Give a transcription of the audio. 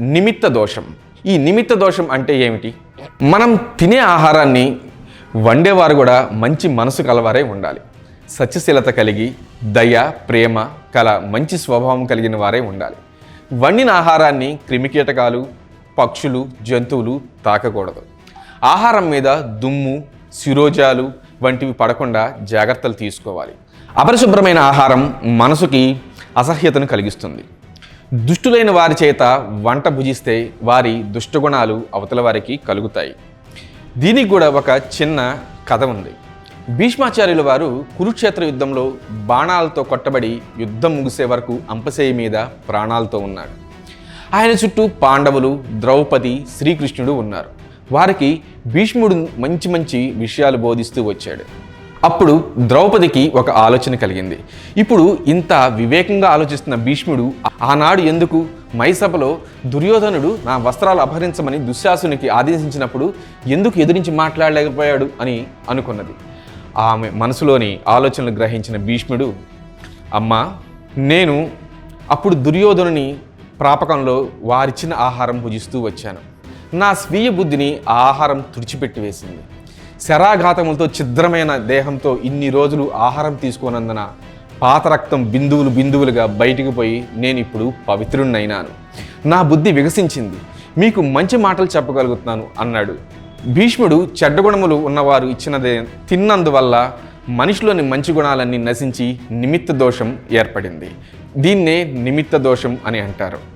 నిమిత్త దోషం. ఈ నిమిత్త దోషం అంటే ఏమిటి? మనం తినే ఆహారాన్ని వండేవారు కూడా మంచి మనసు కలవారే ఉండాలి. సత్యశీలత కలిగి దయ ప్రేమ కల మంచి స్వభావం కలిగిన వారే ఉండాలి. వండిన ఆహారాన్ని క్రిమికీటకాలు పక్షులు జంతువులు తాకకూడదు. ఆహారం మీద దుమ్ము శిరోజాలు వంటివి పడకుండా జాగ్రత్తలు తీసుకోవాలి. అపరిశుభ్రమైన ఆహారం మనసుకి అసహ్యతను కలిగిస్తుంది. దుష్టులైన వారి చేత వంట భుజిస్తే వారి దుష్టగుణాలు అవతల వారికి కలుగుతాయి. దీనికి కూడా ఒక చిన్న కథ ఉంది. భీష్మాచార్యుల వారు కురుక్షేత్ర యుద్ధంలో బాణాలతో కొట్టబడి యుద్ధం ముగిసే వరకు అంపశేయి మీద ప్రాణాలతో ఉన్నాడు ఆయన చుట్టూ పాండవులు ద్రౌపది శ్రీకృష్ణుడు ఉన్నారు. వారికి భీష్ముడు మంచి మంచి విషయాలు బోధిస్తూ వచ్చాడు. అప్పుడు ద్రౌపదికి ఒక ఆలోచన కలిగింది. ఇప్పుడు ఇంత వివేకంగా ఆలోచిస్తున్న భీష్ముడు ఆనాడు ఎందుకు? మైసభలో దుర్యోధనుడు నా వస్త్రాలు అపహరించమని దుశ్శాసునికి ఆదేశించినప్పుడు ఎందుకు ఎదురించి మాట్లాడలేకపోయాడు అని అనుకున్నది. ఆమె మనసులోని ఆలోచనలు గ్రహించిన భీష్ముడు అమ్మా నేను అప్పుడు దుర్యోధనుని ప్రాపకంలో వారిచ్చిన ఆహారం భుజిస్తూ వచ్చాను. నా స్వీయ బుద్ధిని ఆ ఆహారం తుడిచిపెట్టి వేసింది శరాఘాతములతో ఛిద్రమైన దేహంతో ఇన్ని రోజులు ఆహారం తీసుకోనందున పాత రక్తం బిందువులు బిందువులుగా బయటికి పోయి నేను ఇప్పుడు పవిత్రుణ్ణైనాను. నా బుద్ధి వికసించింది. మీకు మంచి మాటలు చెప్పగలుగుతున్నాను అన్నాడు. భీష్ముడు చెడ్డ గుణములు ఉన్నవారు ఇచ్చినదే తిన్నందువల్ల మనిషిలోని మంచి గుణాలన్నీ నశించి నిమిత్త దోషం ఏర్పడింది. దీన్నే నిమిత్త దోషం అని అంటారు.